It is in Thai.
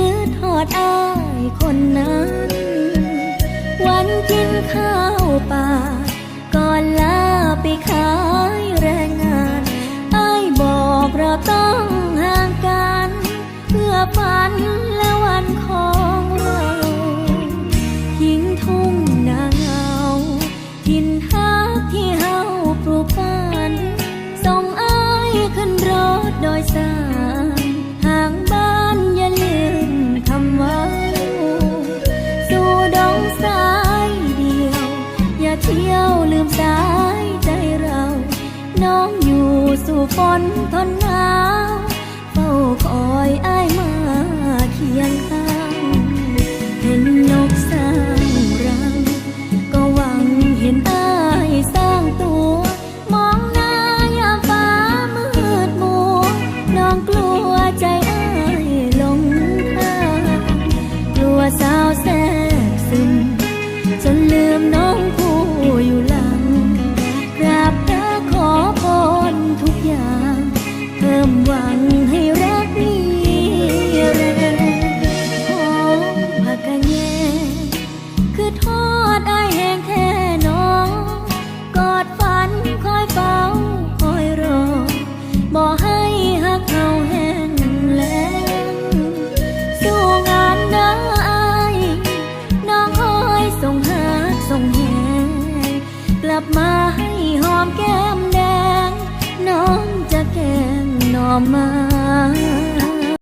รือทอดอายคนนั้น วันกินข้าวป่า ก่อนลาไปขายแรงงานไอาบอกเราต้องห่างกัน เพื่อฝันและวันของเราทิ้งทุ่งนาเงาทินทักที่เฮาปลูกฝันส่งไอาขึ้นรถโดยสาร ที่ยวลืมสายใจเรา น้องอยู่สู่ฝนทนหนาวเฝ้าคอยอ้ายมาเคียงข้าง มหวังให้รักมีแรงหอมผักกะแยงคือทอดไอแห้งแท้น้อง กอดฝันคอยเฝ้าคอยรอบอกให้หักเขาแห้งแล้งสู้งานเด้ออน้องคอยส่งหักส่งแหงกลับมาให้หอมแก้มแดงน้อง 吗